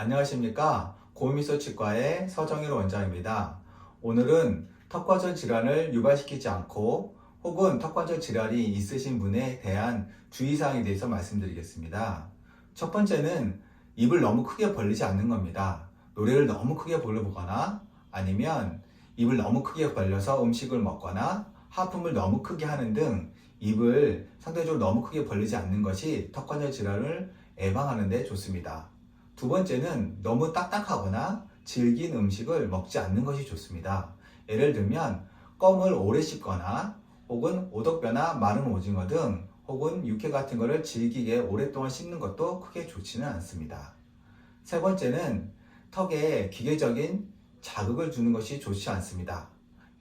안녕하십니까. 고미소 치과의 서정일 원장입니다. 오늘은 턱관절 질환을 유발시키지 않고 혹은 턱관절 질환이 있으신 분에 대한 주의사항에 대해서 말씀드리겠습니다. 첫 번째는 입을 너무 크게 벌리지 않는 겁니다. 노래를 너무 크게 불러보거나 아니면 입을 너무 크게 벌려서 음식을 먹거나 하품을 너무 크게 하는 등 입을 상대적으로 너무 크게 벌리지 않는 것이 턱관절 질환을 예방하는 데 좋습니다. 두 번째는 너무 딱딱하거나 질긴 음식을 먹지 않는 것이 좋습니다. 예를 들면 껌을 오래 씹거나 혹은 오독뼈나 마른 오징어 등 혹은 육회 같은 것을 질기게 오랫동안 씹는 것도 크게 좋지는 않습니다. 세 번째는 턱에 기계적인 자극을 주는 것이 좋지 않습니다.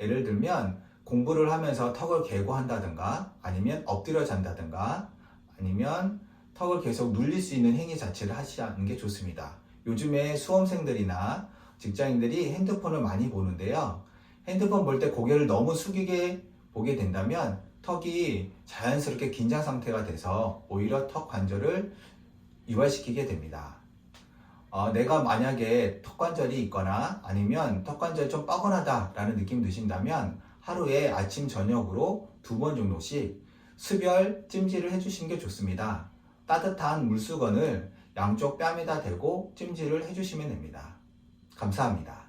예를 들면 공부를 하면서 턱을 개고 한다든가 아니면 엎드려 잔다든가 아니면 턱을 계속 눌릴 수 있는 행위 자체를 하지 않는 게 좋습니다. 요즘에 수험생들이나 직장인들이 핸드폰을 많이 보는데요. 핸드폰 볼 때 고개를 너무 숙이게 보게 된다면 턱이 자연스럽게 긴장 상태가 돼서 오히려 턱 관절을 유발시키게 됩니다. 어, 내가 만약에 턱 관절이 있거나 아니면 턱 관절이 좀 뻐근하다라는 느낌 드신다면 하루에 아침 저녁으로 두 번 정도씩 수별 찜질을 해주시는 게 좋습니다. 따뜻한 물수건을 양쪽 뺨에다 대고 찜질을 해주시면 됩니다. 감사합니다.